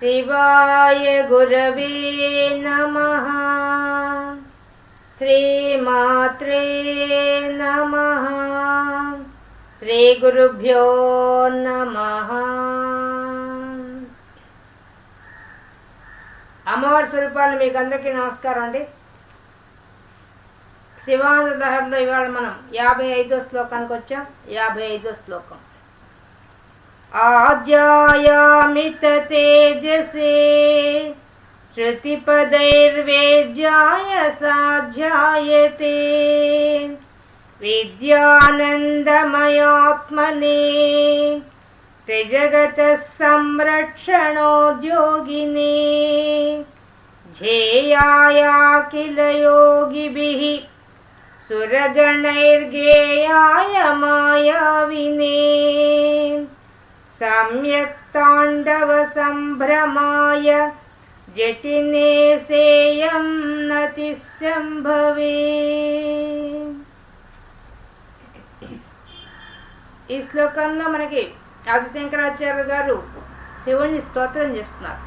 శివాయ గురవే నమ. శ్రీమాత్రే నమ. శ్రీ గురుభ్యో నమ. అమ్మవారి స్వరూపాలు మీకు అందరికీ నమస్కారం అండి. శివానంద దహర్లో ఇవాళ మనం యాభై ఐదో శ్లోకానికి వచ్చాం. యాభై ఐదో శ్లోకం. ఆజ్యాయామిత తేజసే శృతిపదైర్వేద్యాయ సాధ్యాయతే విద్యానందమయాత్మనే త్రిజగత సంరక్షణోద్యోగినే ధ్యేయాయాఖిల యోగిభిः సురగణైర్గేయాయ మాయావినే సమ్యక్ తాండవ సంభ్రమాయ జటినే సేయం నతి సంభవే ఈ శ్లోకంలో మనకి ఆదిశంకరాచార్య గారు శివుణ్ణి స్తోత్రం చేస్తున్నారు.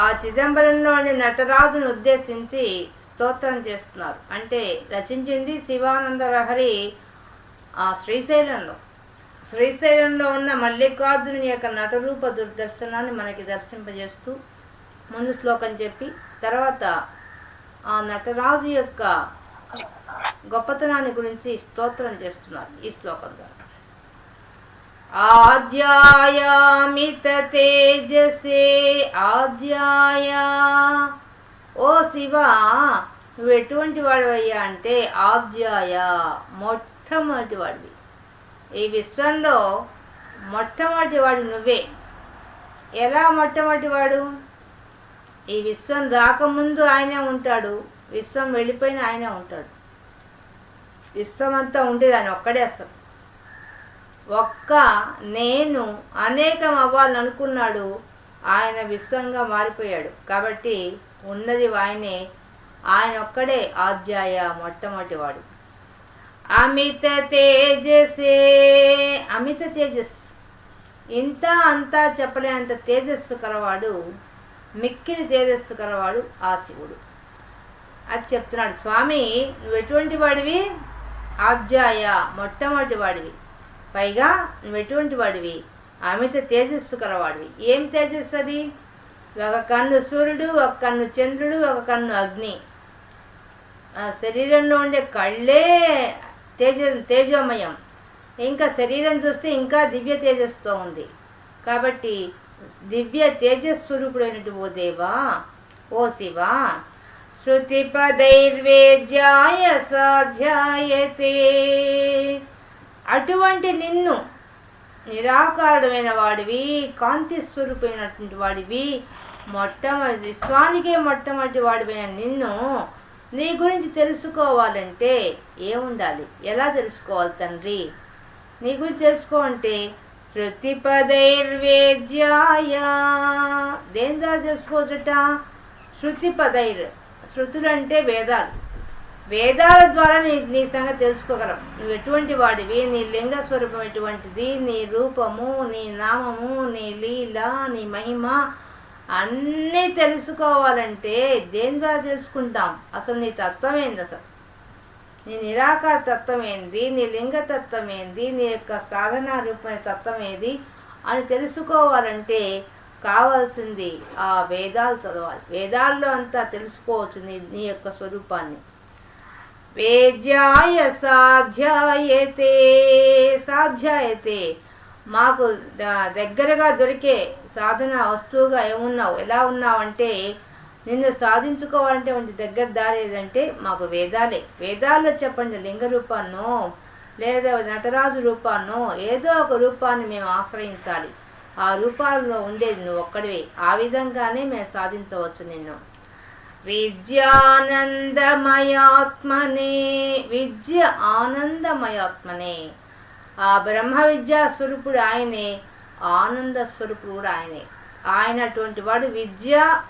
ఆ చిదంబరంలోని నటరాజును ఉద్దేశించి స్తోత్రం చేస్తున్నారు. అంటే రచించింది శివానంద లహరి ఆ శ్రీశైలంలో. శ్రీశైలంలో ఉన్న మల్లికార్జుని యొక్క నటరూప దుర్దర్శనాన్ని మనకి దర్శింపజేస్తూ ముందు శ్లోకం చెప్పి తర్వాత ఆ నటరాజు యొక్క గొప్పతనాన్ని గురించి స్తోత్రం చేస్తున్నారు ఈ శ్లోకం ద్వారా. ఆద్యాయామిత తేజసే ఆద్యాయ ఓ శివ నువ్వు ఎటువంటి వాడివయ్యా అంటే ఆద్యాయ మొట్టమొదటి వాడివి ఈ విశ్వంలో మొట్టమొదటి వాడు నువ్వే. ఎలా మొట్టమొదటి వాడు? ఈ విశ్వం రాకముందు ఆయనే ఉంటాడు విశ్వం వెళ్ళిపోయిన ఆయనే ఉంటాడు. విశ్వం అంతా ఉండేది ఆయన ఒక్కడే అసలు. ఒక్క నేను అనేకం అవ్వాలని అనుకున్నాడు ఆయన విశ్వంగా మారిపోయాడు. కాబట్టి ఉన్నది ఆయనే ఆయన ఒక్కడే ఆధ్యాయ మొట్టమొదటి వాడు. అమిత తేజసే. అమిత తేజస్. ఇంత అంతా చెప్పలేనంత తేజస్సు కలవాడు మిక్కిలి తేజస్సు కలవాడు ఆ శివుడు. అది చెప్తున్నాడు స్వామి నువ్వు ఎటువంటి వాడివి? ఆబ్జాయ మొట్టమొదటి వాడివి. పైగా నువ్వు ఎటువంటి వాడివి? అమిత తేజస్సు కలవాడివి ఏం తేజస్సు అది? ఒక కన్ను సూర్యుడు ఒక కన్ను చంద్రుడు ఒక కన్ను అగ్ని. ఆ శరీరంలో ఉండే కళ్ళే తేజ తేజోమయం. ఇంకా శరీరం చూస్తే ఇంకా దివ్య తేజస్సుతో ఉంది. కాబట్టి దివ్య తేజస్వరూపుడైనటు ఓ దేవా ఓ శివ శృతి పదైర్వేద్యాయ సాధ్యాయతే. అటువంటి నిన్ను నిరాకారమైన వాడివి కాంతి స్వరూపమైనటువంటి వాడివి మొట్టమొదటి విశ్వానికే మొట్టమొదటి వాడివైన నిన్ను నీ గురించి తెలుసుకోవాలంటే ఏముండాలి? ఎలా తెలుసుకోవాలి తండ్రి? నీ గురించి తెలుసుకో అంటే శృతిపదైర్వేద్యాయ. దేని ద్వారా తెలుసుకోవచ్చట? శృతి పదైర్ శృతులు అంటే వేదాలు. వేదాల ద్వారా నీ నీ సంగతి తెలుసుకోగలం. నువ్వు ఎటువంటి వాడివి? నీ లింగ స్వరూపం ఎటువంటిది? నీ రూపము నీ నామము నీ లీల నీ మహిమ అన్నీ తెలుసుకోవాలంటే దేని ద్వారా తెలుసుకుంటాం? అసలు నీ తత్వం ఏంది అసలు? నీ నిరాకార తత్వం ఏంది? నీ లింగ తత్వం ఏంది? నీ యొక్క సాధన రూపమైన తత్వం ఏది? అని తెలుసుకోవాలంటే కావాల్సింది ఆ వేదాలు చదవాలి. వేదాల్లో అంతా తెలుసుకోవచ్చు నీ నీ యొక్క స్వరూపాన్ని. వేద్యాయ సాధ్యాయతే సాధ్యాయతే. మాకు దగ్గరగా దొరికే సాధన వస్తువుగా ఏమున్నావు? ఎలా ఉన్నావంటే నిన్ను సాధించుకోవాలంటే వంటి దగ్గర దారి ఏదంటే మాకు వేదాలే. వేదాల్లో చెప్పండి లింగ రూపాన్నో లేదా నటరాజు రూపాన్నో ఏదో ఒక రూపాన్ని మేము ఆశ్రయించాలి. ఆ రూపాల్లో ఉండేది నువ్వు ఒక్కడివే. ఆ విధంగానే మేము సాధించవచ్చు నిన్ను. విద్యానందమయాత్మనే విద్య ఆనందమయాత్మనే. ఆ బ్రహ్మ విద్యా స్వరూపుడు ఆయనే ఆనంద స్వరూపుడు కూడా ఆయనే. ఆయన అటువంటి వాడు విద్య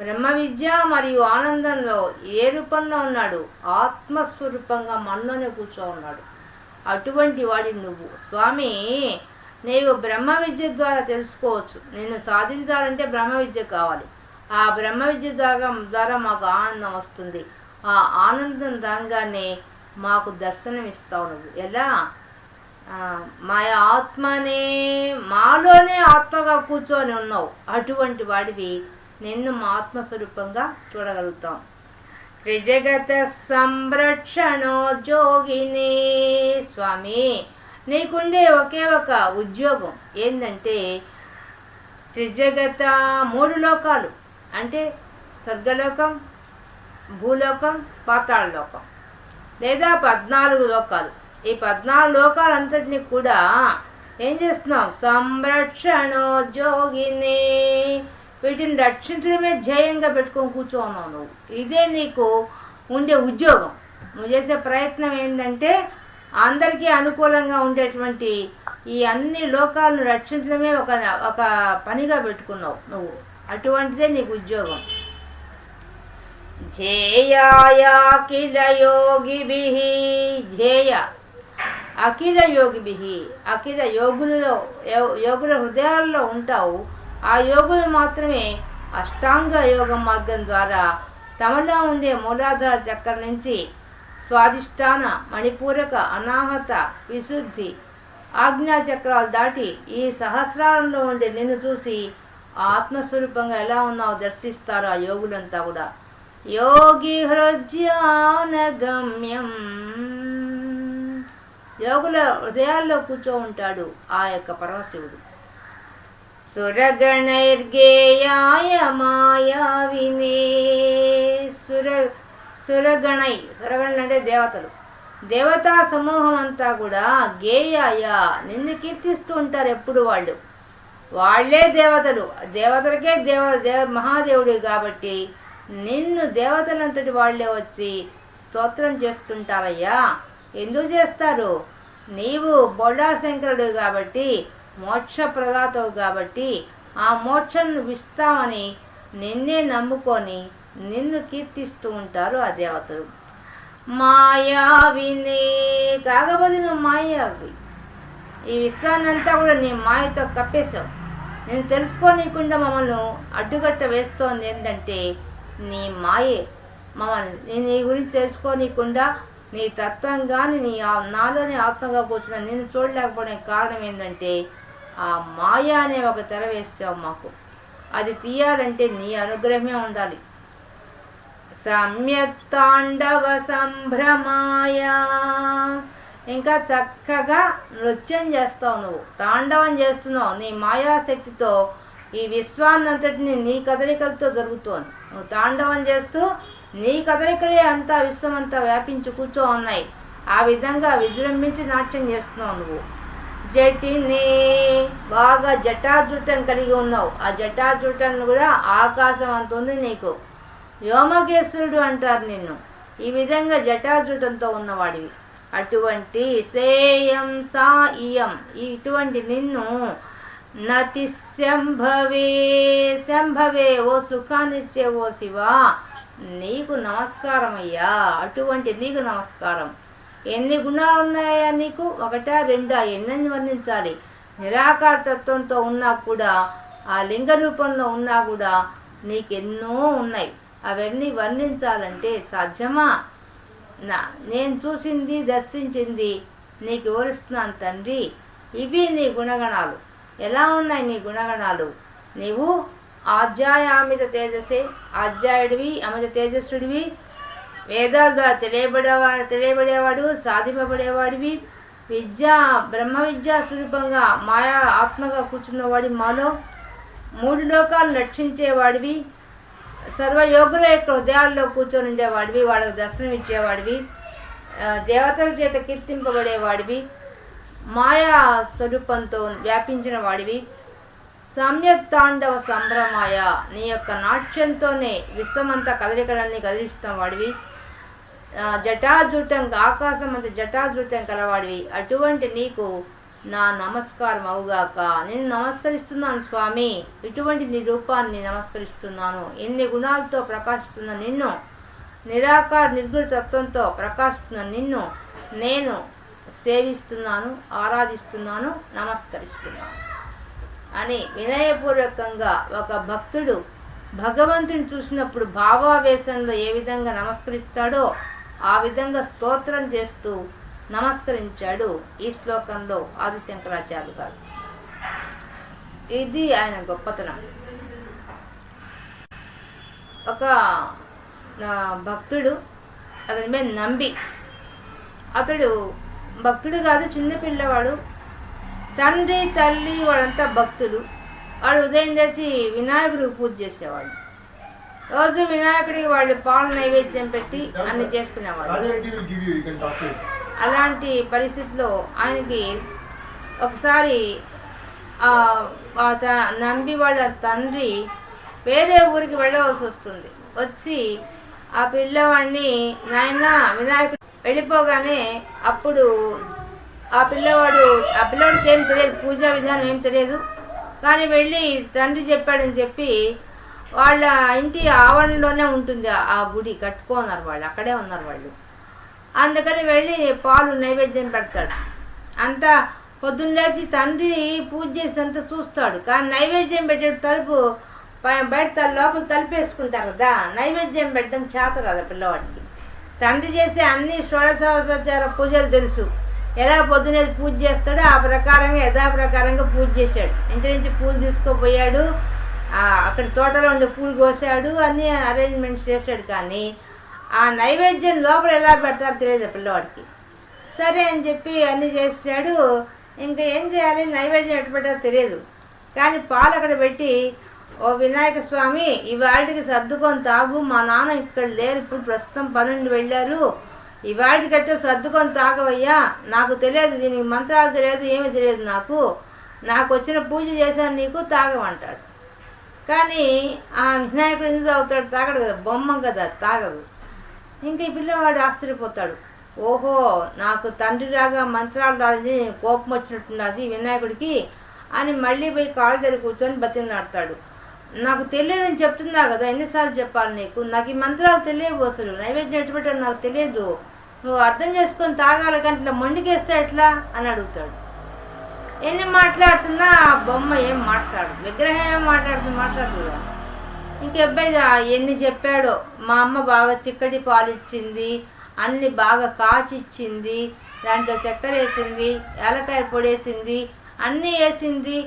బ్రహ్మ విద్య మరియు ఆనందంలో ఏ రూపంలో ఉన్నాడు? ఆత్మస్వరూపంగా మనలోనే కూర్చో ఉన్నాడు. అటువంటి వాడి నువ్వు. స్వామి నీవు బ్రహ్మ విద్య ద్వారా తెలుసుకోవచ్చు. నేను సాధించాలంటే బ్రహ్మ విద్య కావాలి. ఆ బ్రహ్మ విద్య ద్వారా ద్వారా మాకు ఆనందం వస్తుంది. ఆ ఆనందం రాగానే మాకు దర్శనం ఇస్తావు నువ్వు. ఎలా? మా ఆత్మనే మాలోనే ఆత్మగా కూర్చొని ఉన్నావు. అటువంటి వాడివి నిన్ను మా ఆత్మస్వరూపంగా చూడగలుగుతాం. త్రిజగత సంరక్షణో జోగిని స్వామి నీకుండే ఒకే ఒక ఉద్యోగం ఏంటంటే త్రిజగత మూడు లోకాలు. అంటే స్వర్గలోకం భూలోకం పాతాళలోకం. లేదా పద్నాలుగు లోకాలు. ఈ పద్నాలుగు లోకాలంతటినీ కూడా ఏం చేస్తున్నాం? సంరక్షణోద్యోగిని. వీటిని రక్షించడమే ధ్యేయంగా పెట్టుకొని కూర్చోన్నావు నువ్వు. ఇదే నీకు ఉండే ఉద్యోగం. నువ్వు చేసే ప్రయత్నం ఏంటంటే అందరికీ అనుకూలంగా ఉండేటువంటి ఈ అన్ని లోకాలను రక్షించడమే ఒక ఒక పనిగా పెట్టుకున్నావు నువ్వు. అటువంటిదే నీకు ఉద్యోగం. ధ్యేయాయాఖిల యోగిభిః. ధ్యేయ. అఖిల యోగిభిః అఖిల యోగులలో యో- యోగుల హృదయాల్లో ఉంటావు. ఆ యోగులు మాత్రమే అష్టాంగ యోగ మార్గం ద్వారా తమలో ఉండే మూలాధార చక్రం నుంచి స్వాదిష్టాన మణిపూరక అనాహత విశుద్ధి ఆజ్ఞా చక్రాలు దాటి ఈ సహస్రాలలో ఉండే నిన్ను చూసి ఆత్మస్వరూపంగా ఎలా ఉన్నావు దర్శిస్తారు ఆ యోగులంతా కూడా. యోగి హృజ్యాన గమ్యం యోగుల హృదయాల్లో కూర్చో ఉంటాడు ఆ యొక్క పరమశివుడు. సురగణైర్గేయాయ మాయావినే. సుర సురగణై సురగణులు అంటే దేవతలు. దేవతా సమూహం అంతా కూడా గేయాయ నిన్ను కీర్తిస్తూ ఉంటారు ఎప్పుడు వాళ్ళు. వాళ్ళే దేవతలు. దేవతలకే దేవ దేవ మహాదేవుడు కాబట్టి నిన్ను దేవతలంతటి వాళ్ళే వచ్చి స్తోత్రం చేస్తుంటారయ్యా. ఎందుకు చేస్తారు? నీవు బొడ్డాశంకరుడు కాబట్టి మోక్ష ప్రదాతవు కాబట్టి ఆ మోక్షను విస్తామని నిన్నే నమ్ముకొని నిన్ను కీర్తిస్తూ ఉంటారు ఆ దేవతలు. మాయావిని కాకపోతే నువ్వు మాయావి ఈ విశ్వాన్నంతా కూడా నీ మాయతో కప్పేశావు. నేను తెలుసుకోనీయకుండా మమ్మల్ని అడ్డుగట్ట వేస్తోంది ఏంటంటే నీ మాయే. మమ్మల్ని నేను నీ గురించి తెలుసుకోనీయకుండా నీ తత్వం కానీ నీ నాలోని ఆత్మగా కూర్చున్న నేను చూడలేకపోవడం కారణం ఏంటంటే ఆ మాయ అనే ఒక తెర వేసావు మాకు. అది తీయాలంటే నీ అనుగ్రహమే ఉండాలి. సమ్యక్తాండవ సంభ్రమాయ. ఇంకా చక్కగా నృత్యం చేస్తావు నువ్వు. తాండవం చేస్తున్నావు. నీ మాయాశక్తితో ఈ విశ్వాన్నంతటిని నీ కదలికలతో జరుగుతోంది. నువ్వు తాండవం చేస్తూ నీ కదలికలే అంతా విశ్వం అంతా వ్యాపించి కూర్చో ఉన్నాయి ఆ విధంగా విజృంభించి నాట్యం చేస్తున్నావు నువ్వు. జటిని బాగా జటాజుటం కలిగి ఉన్నావు. ఆ జటాజుటం కూడా ఆకాశం అంత ఉంది నీకు. వ్యోమకేశ్వరుడు అంటారు నిన్ను. ఈ విధంగా జటాజుటంతో ఉన్నవాడివి. అటువంటి సేయం సా ఇయం ఇటువంటి నిన్ను నతి శంభవే శంభవే ఓ సుఖాన్నిచ్చే ఓ శివ. నీకు నమస్కారం అయ్యా. అటువంటి నీకు నమస్కారం. ఎన్ని గుణాలు ఉన్నాయా నీకు? ఒకటా రెండా? ఎన్నని వర్ణించాలి? నిరాకార తత్వంతో ఉన్నా కూడా ఆ లింగ రూపంలో ఉన్నా కూడా నీకెన్నో ఉన్నాయి. అవన్నీ వర్ణించాలంటే సాధ్యమా? నా నేను చూసింది దర్శించింది నీకు వివరిస్తున్నాను తండ్రి? ఇవి నీ గుణగణాలు. ఎలా ఉన్నాయి నీ గుణగణాలు? నీవు ఆధ్యాయామిత తేజసే ఆధ్యాయుడివి అమిత తేజస్సుడివి. వేదాల ద్వారా తెలియబడేవా తెలియబడేవాడు సాధింపబడేవాడివి. విద్య బ్రహ్మ విద్యా స్వరూపంగా మాయా ఆత్మగా కూర్చున్నవాడి మాలో మూడు లోకాలు రక్షించేవాడివి సర్వయోగుల యొక్క హృదయాల్లో కూర్చొని ఉండేవాడివి వాళ్ళకు దర్శనం ఇచ్చేవాడివి. దేవతల చేత కీర్తింపబడేవాడివి. మాయా స్వరూపంతో వ్యాపించిన వాడివి తాండవ సంభ్రమాయ. నీ యొక్క నాట్యంతోనే విశ్వమంతా కదలికలన్నీ కదిలిస్తున్న వాడివి. ఆ, ఆకాశం అంత జటాజూటం కలవాడివి. అటువంటి నీకు నా నమస్కారం అవుగాక. నేను నమస్కరిస్తున్నాను స్వామి. ఇటువంటి నీ రూపాన్ని నమస్కరిస్తున్నాను. ఎన్ని గుణాలతో ప్రకాశిస్తున్న నిన్ను నిరాకార నిర్గుణ తత్వంతో ప్రకాశిస్తున్న నిన్ను నేను సేవిస్తున్నాను ఆరాధిస్తున్నాను నమస్కరిస్తున్నాను. అని వినయపూర్వకంగా ఒక భక్తుడు భగవంతుని చూసినప్పుడు భావావేశంలో ఏ విధంగా నమస్కరిస్తాడో ఆ విధంగా స్తోత్రం చేస్తూ నమస్కరించాడు ఈ శ్లోకంలో ఆదిశంకరాచార్యులు గారు. ఇది ఆయన గొప్పతనం. ఒక భక్తుడు అతని మీద నంబి అతడు భక్తుడు కాదు చిన్న పిల్లవాడు తండ్రి తల్లి వాళ్ళంతా భక్తులు. వాళ్ళు ఉదయం చేసి వినాయకుడికి పూజ చేసేవాడు రోజు వినాయకుడికి వాళ్ళు పాలు నైవేద్యం పెట్టి అన్ని చేసుకునేవాడు అలాంటి పరిస్థితిలో ఆయనకి ఒకసారి ఆ త- నంబి వాళ్ళ తండ్రి వేరే ఊరికి వెళ్ళవలసి వస్తుంది. వచ్చి ఆ పిల్లవాడిని నాయన వినాయకుడు వెళ్ళిపోగానే అప్పుడు ఆ పిల్లవాడు ఆ పిల్లవాడికి ఏం తెలియదు పూజా విధానం ఏం తెలియదు. కానీ వెళ్ళి తండ్రి చెప్పాడని చెప్పి వాళ్ళ ఇంటి ఆవరణలోనే ఉంటుంది ఆ- గుడి కట్టుకోన్నారు వాళ్ళు అక్కడే ఉన్నారు వాళ్ళు. అందుకని వెళ్ళి పాలు నైవేద్యం పెడతాడు. అంతా పొద్దున్న లేచి తండ్రి పూజ చేసేంత చూస్తాడు. కానీ నైవేద్యం పెట్టే తలుపు బయట లోపల తలుపేసుకుంటారు కదా నైవేద్యం పెట్టడం చేత కదా పిల్లవాడికి. తండ్రి చేసే అన్ని షోడశోపచార పూజలు తెలుసు. ఎలా పొద్దునే పూజ చేస్తాడో ఆ ప్రకారంగా యథా ప్రకారంగా పూజ చేశాడు. ఇంటి నుంచి పూలు తీసుకోపోయాడు. అక్కడ తోటలో ఉండే పూలు కోసాడు. అన్ని అరేంజ్మెంట్స్ చేశాడు కానీ ఆ నైవేద్యం లోపల ఎలా పెడతారో తెలియదు ఆ పిల్లవాడికి. సరే అని చెప్పి అన్ని చేసాడు ఇంకా ఏం చేయాలి? నైవేద్యం ఎట్టు పెట్టారో తెలియదు. కానీ పాలు అక్కడ పెట్టి ఓ వినాయక స్వామి ఇవాళకి సర్దుకొని తాగు. మా నాన్న ఇక్కడ లేరు. ఇప్పుడు ప్రస్తుతం పన్నెండు వెళ్ళారు. ఈ ఇవాళకి అట్టే సర్దుకొని తాగవయ్యా. నాకు తెలియదు దీనికి మంత్రాలు తెలియదు ఏమీ తెలియదు నాకు. నాకు వచ్చిన పూజ చేశాను నీకు తాగమంటాడు. కానీ ఆ వినాయకుడు ఎందుకు తాగుతాడు? తాగడు కదా బొమ్మ కదా తాగదు. ఇంకా ఈ పిల్లవాడు ఆశ్చర్యపోతాడు. ఓహో నాకు తండ్రి రాగా మంత్రాలు రాదని కోపం వచ్చినట్టున్నది వినాయకుడికి అని మళ్ళీ పోయి కాళ్ళ దగ్గర కూర్చొని బతిలాడతాడు నాకు తెలియదని చెప్తున్నా కదా ఎన్నిసార్లు చెప్పాలి నీకు? నాకు ఈ మంత్రాలు తెలియవు అసలు. నైవేద్యం ఎటు పెట్టాడు నాకు తెలియదు. నువ్వు అర్థం చేసుకొని తాగాలి కానీ ఇట్లా మొండికేస్తే ఎట్లా అని అడుగుతాడు. ఎన్ని మాట్లాడుతున్నా ఆ బొమ్మ ఏం మాట్లాడు విగ్రహం ఏం మాట్లాడుతుంది మాట్లాడుతుందా ఇంకెబ్బాయి ఎన్ని చెప్పాడో. మా అమ్మ బాగా చిక్కటి పాలు ఇచ్చింది అన్ని బాగా కాచిచ్చింది దాంట్లో చక్కెర వేసింది ఏలకాయ పొడి వేసింది అన్నీ వేసింది.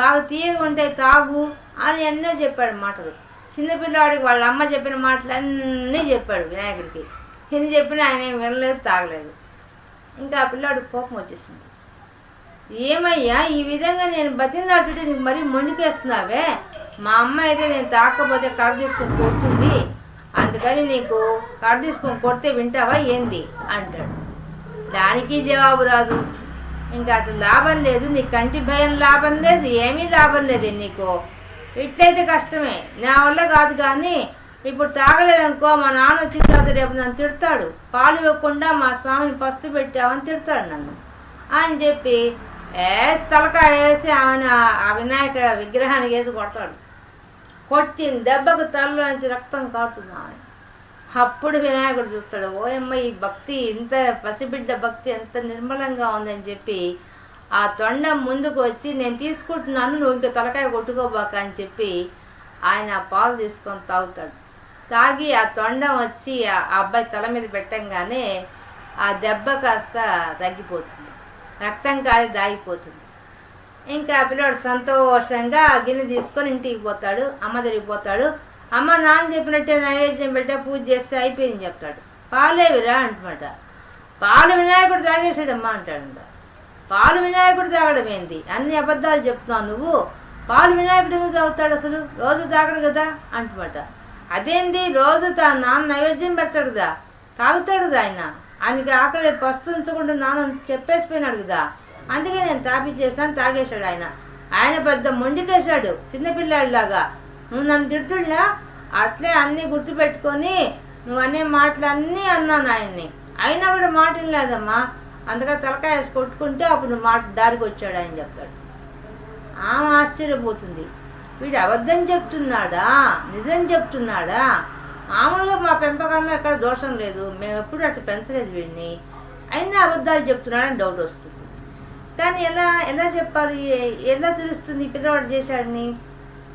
బాగా తీయగా ఉంటాయి తాగు అని ఎన్నో చెప్పాడు మాటలు. చిన్నపిల్లవాడికి వాళ్ళ అమ్మ చెప్పిన మాటలు అన్నీ చెప్పాడు వినాయకుడికి. ఎన్ని చెప్పినా ఆయన ఏం వినలేదు తాగలేదు. ఇంకా ఆ పిల్లాడికి కోపం వచ్చేసింది. ఏమయ్యా ఈ విధంగా నేను బతిలాడుతుంటే నీకు మరీ మొండికేస్తున్నావే? మా అమ్మ అయితే నేను తాకపోతే కర్ర తీసుకొని కొడుతుంది. అందుకని నీకు కర్ర తీసుకొని కొడితే వింటావా ఏంది? అంటాడు. దానికి జవాబు రాదు. ఇంకా అటు లాభం లేదు. నీ కంటి భయం లాభం లేదు. ఏమీ లాభం లేదు నీకు. ఇట్లయితే కష్టమే. నా వల్ల కాదు కానీ ఇప్పుడు తాగలేదనుకో మా నాన్న వచ్చిన తర్వాత రేపు నన్ను తిడతాడు. పాలు ఇవ్వకుండా మా స్వామిని పస్తు పెట్టావని తిడతాడు నన్ను. అని చెప్పి వేసి తలకాయ వేసి ఆమెను ఆ వినాయక విగ్రహానికి వేసి కొడతాడు. కొట్టిన దెబ్బకు తలలో నుంచి రక్తం కారుతుంది ఆయన అప్పుడు వినాయకుడు చూస్తాడు ఓయమ్మ ఈ భక్తి ఇంత పసిబిడ్డ భక్తి ఎంత నిర్మలంగా ఉందని చెప్పి ఆ తొండం ముందుకు వచ్చి నేను తీసుకుంటున్నాను నువ్వు ఇంకా తలకాయ కొట్టుకోబాక అని చెప్పి ఆయన ఆ పాలు తీసుకొని తాగుతాడు. తాగి ఆ తొండం వచ్చి ఆ అబ్బాయి తల మీద పెట్టంగానే ఆ దెబ్బ కాస్త తగ్గిపోతుంది. రక్తం కాలి దాగిపోతుంది. ఇంకా పిల్లోడు సంతోషంగా ఆ గిన్నె తీసుకొని ఇంటికి పోతాడు అమ్మ తిరిగిపోతాడు పోతాడు. అమ్మ నాన్న చెప్పినట్టే నైవేద్యం పెట్టా పూజ చేస్తే అయిపోయింది చెప్తాడు. పాలేవిరా అంటమాట పాలు వినాయకుడు తాగేసాడమ్మా అంటాడంట. పాలు వినాయకుడు తాగడం ఏంది? అన్ని అబద్ధాలు చెప్తున్నావు నువ్వు. పాలు వినాయకుడు ఎందుకు తాగుతాడు అసలు? రోజు తాగడు కదా అంటమాట అదేంది? రోజు తా నాన్న నైవేద్యం పెడతాడు కదా తాగుతాడు కదా ఆయన. ఆయనకి ఆకలి పస్తుంచకుండా నాన్న చెప్పేసిపోయినాడు కదా. అందుకే నేను తాపిచ్చేసాను తాగేశాడు ఆయన. ఆయన పెద్ద మొండికేశాడు చిన్నపిల్లాడిలాగా నువ్వు నన్ను తిడుతున్నా అట్లే అన్నీ గుర్తుపెట్టుకొని నువ్వు అనే మాటలు అన్నీ అన్నాను ఆయన్ని. అయినా కూడా మాట లేదమ్మా అందుకని తలకాయ వేసి కొట్టుకుంటే అప్పుడు మాట దారికి వచ్చాడు ఆయన చెప్తాడు. ఆమె ఆశ్చర్యపోతుంది. వీడు అబద్ధం చెప్తున్నాడా? నిజం చెప్తున్నాడా? మామూలుగా మా పెంపకంలో ఎక్కడ దోషం లేదు. మేము ఎప్పుడు అట్లా పెంచలేదు వీడిని. అయినా అబద్ధాలు చెప్తున్నాడని డౌట్ వస్తుంది. కానీ ఎలా ఎలా చెప్పాలి? ఎలా తెలుస్తుంది పిల్లవాడు చేశాడని?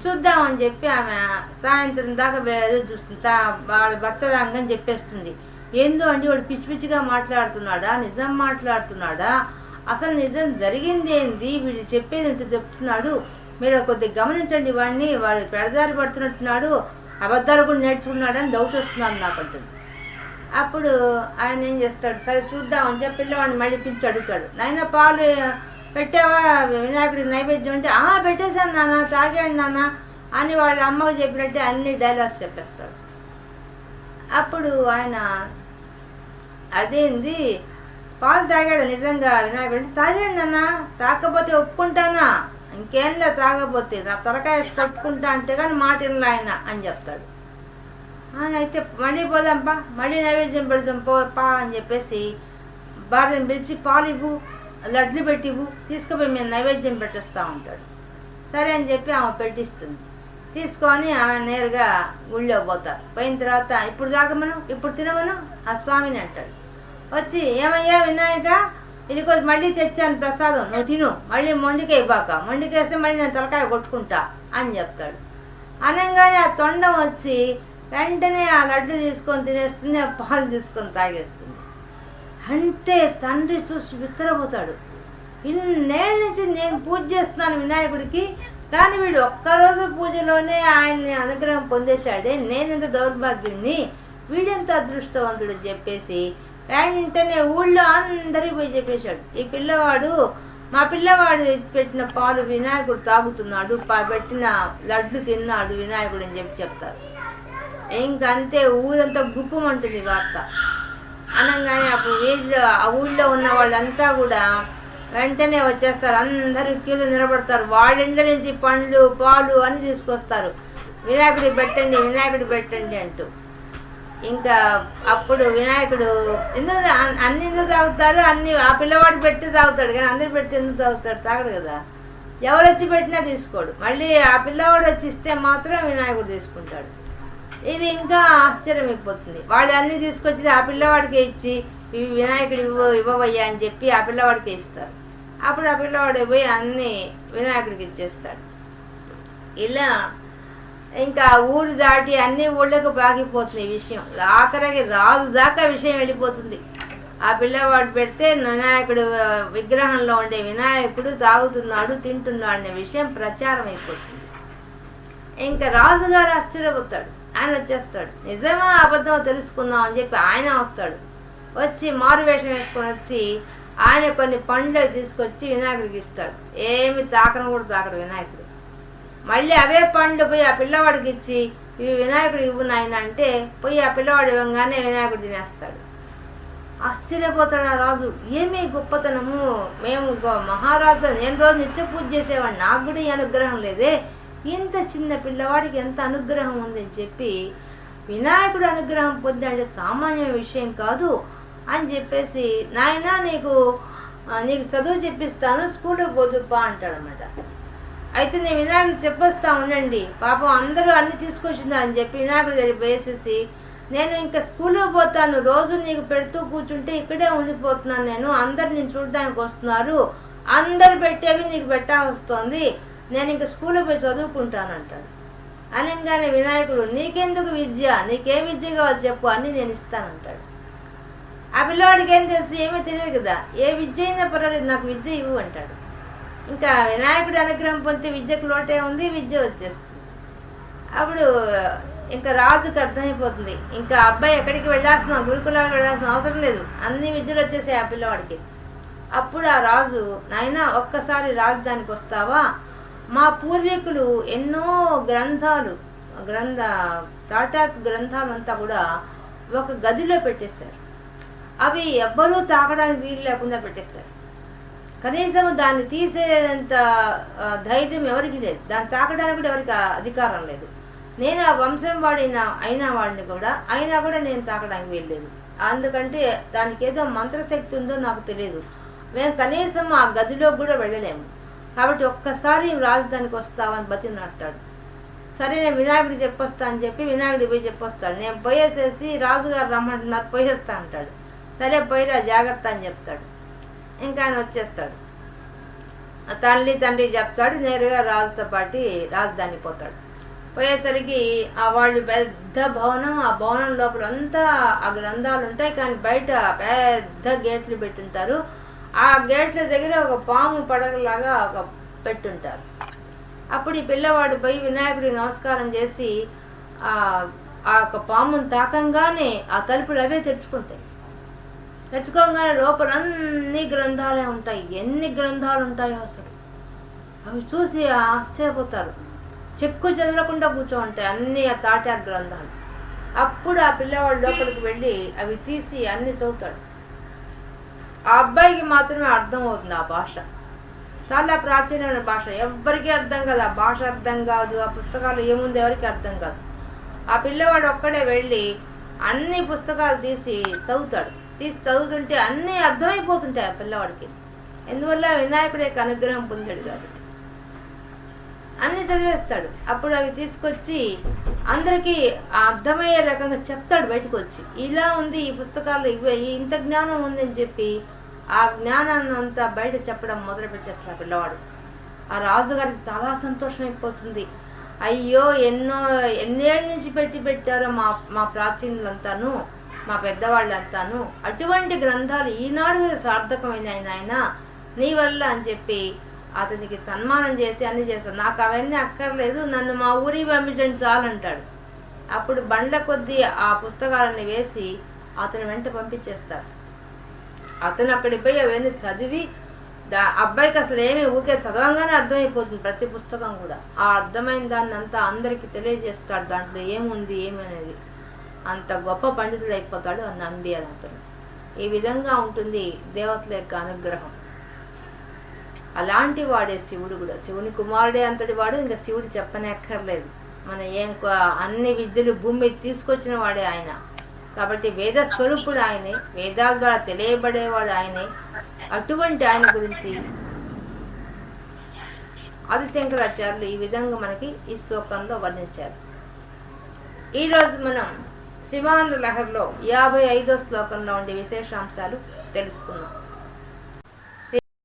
చూద్దామని చెప్పి ఆమె సాయంత్రం దాకా ఎదురు చూస్తుంది. తా వాళ్ళ భర్త రాగానే చెప్పేస్తుంది. ఏందో అండి వాడు పిచ్చి పిచ్చిగా మాట్లాడుతున్నాడా? నిజం మాట్లాడుతున్నాడా? అసలు నిజం జరిగింది ఏంది? వీడు చెప్పేది ఏంటో చెప్తున్నాడు. మీరు కొద్దిగా గమనించండి వాడిని వాడు పెడదారి పడుతున్నట్టున్నాడు అబద్ధాలు కూడా నేర్చుకున్నాడని డౌట్ వస్తున్నాడు నాకు అంటుంది. అప్పుడు ఆయన ఏం చేస్తాడు సరే చూద్దామని చెప్పి పిల్లవాడిని మళ్ళీ పిలిచి అడుగుతాడు. నాయన పాలు పెట్టావా? వినాయకుడికి నైవేద్యం అంటే ఆ పెట్టేశాను నాన్న తాగాడు నాన్న అని వాళ్ళ అమ్మకు చెప్పినట్టే అన్ని డైలాగ్స్ చెప్పేస్తాడు. అప్పుడు ఆయన అదేంది? పాలు తాగాడు? నిజంగా వినాయకుడు అంటే, తాగాడు నాన్న తాకపోతే ఒప్పుకుంటానా? ఇంకేందా తాగబోతే నా తలకాయ వేసి కొట్టుకుంటా అంటే కానీ మాట వినలే ఆయన అని చెప్తాడు. అయితే మళ్ళీ పోదాంపా మళ్ళీ నైవేద్యం పెడదాం పో పా అని చెప్పేసి భార్యను పిలిచి పాలు ఇవ్వు లడ్లు పెట్టి ఇవ్వు తీసుకుపోయి మేము నైవేద్యం పెట్టేస్తూ ఉంటాడు. సరే అని చెప్పి ఆమె పెట్టిస్తుంది. తీసుకొని ఆమె నేరుగా గుళ్ళో పోతారు. పోయిన తర్వాత ఇప్పుడు తాగమను ఇప్పుడు తినమను ఆ స్వామిని అంటాడు. వచ్చి ఏమయ్యా వినాయక ఇది కొద్ది మళ్ళీ తెచ్చాను ప్రసాదం. నువ్వు తిను. మళ్ళీ మొండికే ఇవ్వక. మొండికేస్తే మళ్ళీ నేను తలకాయ కొట్టుకుంటా అని చెప్తాడు. అనగానే ఆ తొండం వచ్చి వెంటనే ఆ లడ్డు తీసుకొని తినేస్తుంది ఆ పాలు తీసుకొని తాగేస్తుంది. అంటే తండ్రి చూసి విత్తరపోతాడు ఇన్నేళ్ళ నుంచి నేను పూజ చేస్తున్నాను వినాయకుడికి కానీ వీడు ఒక్కరోజు పూజలోనే ఆయన్ని అనుగ్రహం పొందేశాడే. నేనెంత దౌర్భాగ్యుణ్ణి? వీడెంత అదృష్టవంతుడు చెప్పేసి వెంటనే ఊళ్ళో అందరికీ పోయి చెప్పేశాడు. ఈ పిల్లవాడు మా పిల్లవాడు పెట్టిన పాలు వినాయకుడు తాగుతున్నాడు పెట్టిన లడ్డు తిన్నాడు వినాయకుడు అని చెప్పి చెప్తారు. ఇంకంతే ఊరంతా గుప్పమంటుంది వార్త. అనగానే అప్పుడు వీళ్ళు ఆ ఊళ్ళో ఉన్న వాళ్ళంతా కూడా వెంటనే వచ్చేస్తారు. అందరూ క్యూలో నిలబడతారు. వాళ్ళిళ్ళ నుంచి పండ్లు పాలు అన్ని తీసుకొస్తారు. వినాయకుడి పెట్టండి వినాయకుడి పెట్టండి అంటూ. ఇంకా అప్పుడు వినాయకుడు ఎందుకు అన్- అన్ని ఎందుకు తాగుతారు? అన్ని ఆ పిల్లవాడు పెట్టి తాగుతాడు కానీ అందరు పెట్టి ఎందుకు తాగుతాడు? తాగడు కదా. ఎవరు వచ్చి పెట్టినా తీసుకోడు. మళ్ళీ ఆ పిల్లవాడు వచ్చి ఇస్తే మాత్రం వినాయకుడు తీసుకుంటాడు. ఇది ఇంకా ఆశ్చర్యం అయిపోతుంది. వాళ్ళు అన్ని తీసుకొచ్చి ఆ పిల్లవాడికి ఇచ్చి ఇవి వినాయకుడు ఇవ్వ ఇవ్వవయ్యా అని చెప్పి ఆ పిల్లవాడికి ఇస్తారు. అప్పుడు ఆ పిల్లవాడు పోయి అన్ని వినాయకుడికి ఇచ్చేస్తాడు. ఇలా ఇంకా ఊరు దాటి అన్ని ఊళ్ళకు పాకిపోతుంది ఈ విషయం. ఆఖరికి రాజు దాకా విషయం వెళ్ళిపోతుంది. ఆ పిల్లవాడు పెడితే వినాయకుడు విగ్రహంలో ఉండే వినాయకుడు తాగుతున్నాడు తింటున్నాడు అనే విషయం ప్రచారం అయిపోతుంది. ఇంకా రాజుగారు ఆశ్చర్యపోతాడు. ఆయన వచ్చేస్తాడు. నిజమా? అబద్ధమో? తెలుసుకుందాం అని చెప్పి ఆయన వస్తాడు. వచ్చి మారు వేషం వేసుకొని వచ్చి ఆయన కొన్ని పండ్లు తీసుకొచ్చి వినాయకుడికి ఇస్తాడు. ఏమి తాకను కూడా తాకడు వినాయకుడు. మళ్ళీ అవే పండ్లు పోయి ఆ పిల్లవాడికి ఇచ్చి ఇవి వినాయకుడు ఇవ్వు నాయన అంటే పోయి ఆ పిల్లవాడు ఇవ్వగానే వినాయకుడు తినేస్తాడు. ఆశ్చర్యపోతాడు ఆ రాజు. ఏమీ గొప్పతనము? మేము గొ- మహారాజు నేను రోజు నిత్య పూజ చేసేవాడిని. నాకు కూడా ఈ అనుగ్రహం లేదే. ఇంత చిన్న పిల్లవాడికి ఎంత అనుగ్రహం ఉందని చెప్పి వినాయకుడు అనుగ్రహం పొందాడే సామాన్య విషయం కాదు అని చెప్పేసి నాయనా నీకు నీకు చదువు చెప్పిస్తాను స్కూల్కి పోదుపా అంటాడనమాట అయితే నేను వినాయకుడు చెప్పొస్తా ఉండండి. పాపం అందరూ అన్ని తీసుకొచ్చిందా అని చెప్పి వినాయకుడు దగ్గర వేసేసి నేను ఇంకా స్కూల్కి పోతాను. రోజు నీకు పెడుతూ కూర్చుంటే ఇక్కడే ఉండిపోతున్నాను నేను. అందరు నేను చూడడానికి వస్తున్నారు. అందరు పెట్టేవి నీకు పెట్టాల్సి వస్తుంది. నేను ఇంకా స్కూల్కి పోయి చదువుకుంటాను అంటాడు. అనగానే వినాయకుడు నీకెందుకు విద్య? నీకేం విద్య కావాలి చెప్పు. అని నేను ఇస్తానంటాడు ఆ పిల్లవాడికి ఏం తెలుసు? ఏమీ తెలియదు కదా. ఏ విద్య అయినా పర్వాలేదు. నాకు విద్య ఇవ్వు అంటాడు. ఇంకా వినాయకుడి అనుగ్రహం పొందితే విద్యకు లోటే ఉంది విద్య వచ్చేస్తుంది. అప్పుడు ఇంకా రాజుకి అర్థమైపోతుంది. ఇంకా అబ్బాయి ఎక్కడికి వెళ్ళాల్సిన గురుకులానికి వెళ్ళాల్సిన అవసరం లేదు. అన్ని విద్యలు వచ్చేసాయి ఆ పిల్లవాడికి. అప్పుడు ఆ రాజు నాయన ఒక్కసారి రాజధానికి వస్తావా? మా పూర్వీకులు ఎన్నో గ్రంథాలు గ్రంథ తాటాకు గ్రంథాలంతా కూడా ఒక గదిలో పెట్టేశారు. అవి ఎవ్వరూ తాకడానికి వీలు లేకుండా పెట్టేశారు. కనీసం దాన్ని తీసేంత ధైర్యం ఎవరికి లేదు. దాన్ని తాకడానికి కూడా ఎవరికి అధికారం లేదు. నేను ఆ వంశం వాడిన అయిన వాడిని కూడా అయినా కూడా నేను తాకడానికి వెళ్ళలేదు అందుకంటే దానికి ఏదో మంత్రశక్తి ఉందో నాకు తెలియదు మేము కనీసం ఆ గదిలో కూడా వెళ్ళలేము. కాబట్టి ఒక్కసారి రాజధానికి వస్తావని బతినాడతాడు సరే నేను వినాయకుడికి చెప్పొస్తా అని చెప్పి వినాయకుడికి పోయి చెప్పొస్తాడు. నేను పోయేసేసి రాజుగారు రమ్మంటున్నారు పోయేస్తా అంటాడు. సరే పోయిరా జాగ్రత్త అని చెప్తాడు. ఇంకా ఆయన వచ్చేస్తాడు. తల్లి తండ్రి చెప్తాడు నేరుగా రాజుతో పాటి రాజధాని పోతాడు. పోయేసరికి ఆ వాళ్ళు పెద్ద భవనం ఆ భవనం లోపల అంతా ఆ గ్రంథాలు ఉంటాయి కానీ బయట పెద్ద గేట్లు పెట్టుంటారు. ఆ గేట్ల దగ్గర ఒక పాము పడగలాగా ఒక పెట్టుంటారు. అప్పుడు ఈ పిల్లవాడు పోయి వినాయకుడికి నమస్కారం చేసి ఆ ఆ యొక్క పామును తాకంగానే ఆ తలుపులు అవే తెరుచుకుంటాయి. తెచ్చుకోగానే లోపల అన్ని గ్రంథాలే ఉంటాయి. ఎన్ని గ్రంథాలు ఉంటాయో అసలు. అవి చూసి ఆశ్చర్యపోతారు. చెక్కు చెదరకుండా కూర్చో ఉంటాయి అన్ని ఆ తాటా గ్రంథాలు. అప్పుడు ఆ పిల్లవాడు లోపలికి వెళ్ళి అవి తీసి అన్ని చదువుతాడు. ఆ అబ్బాయికి మాత్రమే అర్థం అవుతుంది ఆ భాష. చాలా ప్రాచీనమైన భాష. ఎవ్వరికీ అర్థం కాదు. ఆ భాష అర్థం కాదు. ఆ పుస్తకాలు ఏముంది ఎవరికి అర్థం కాదు. ఆ పిల్లవాడు ఒక్కడే వెళ్ళి అన్ని పుస్తకాలు తీసి చదువుతాడు. తీసి చదువుతుంటే అన్నీ అర్థమైపోతుంటాయి ఆ పిల్లవాడికి. ఎందువల్ల వినాయకుడి యొక్క అనుగ్రహం పొందాడు కాబట్టి. అన్ని చదివేస్తాడు. అప్పుడు అవి తీసుకొచ్చి అందరికీ అర్థమయ్యే రకంగా చెప్తాడు బయటకు వచ్చి ఇలా ఉంది ఈ పుస్తకాలు ఇవి ఇంత జ్ఞానం ఉందని చెప్పి ఆ జ్ఞానాన్ని అంతా బయట చెప్పడం మొదలు పెట్టేస్తాడు ఆ పిల్లవాడు. ఆ రాజుగారికి చాలా సంతోషం అయిపోతుంది. అయ్యో ఎన్నో ఎన్నేళ్ళ నుంచి పెట్టి పెట్టారో మా మా ప్రాచీనులంతాను. మా పెద్దవాళ్ళంతాను. అటువంటి గ్రంథాలు ఈనాడు సార్థకమైన ఆయన నీ వల్ల అని చెప్పి అతనికి సన్మానం చేసి అన్ని చేస్తాను నాకు అవన్నీ అక్కర్లేదు. నన్ను మా ఊరికి పంపించండి చాలంటాడు అప్పుడు బండ్ల కొద్దీ ఆ పుస్తకాలని వేసి అతని వెంట పంపించేస్తాడు. అతను అక్కడికి పోయి అవన్నీ చదివి దా అబ్బాయికి అసలు ఏమి ఊరికే చదవంగానే అర్థమైపోతుంది ప్రతి పుస్తకం కూడా. ఆ అర్థమైన దాన్ని అంతా అందరికీ తెలియజేస్తాడు. దాంట్లో ఏముంది ఏమనేది. అంత గొప్ప పండితుడు అయిపోతాడు అని నంది అని అంటున్నాడు ఈ విధంగా ఉంటుంది దేవతల యొక్క అనుగ్రహం. అలాంటి వాడే శివుడు కూడా. శివుని కుమారుడే అంతటి వాడు ఇంకా శివుడు చెప్పనక్కర్లేదు. మన ఏం అన్ని విద్యలు భూమి తీసుకొచ్చిన వాడే ఆయన. కాబట్టి వేద స్వరూపుడు ఆయనే వేదాల ద్వారా తెలియబడేవాడు ఆయనే. అటువంటి ఆయన గురించి ఆదిశంకరాచార్యులు ఈ విధంగా మనకి ఈ శ్లోకంలో వర్ణించారు. ఈరోజు మనం శివానంద లహర్లో యాభై ఐదో శ్లోకంలో ఉండే విశేషాంశాలు తెలుసుకున్నాం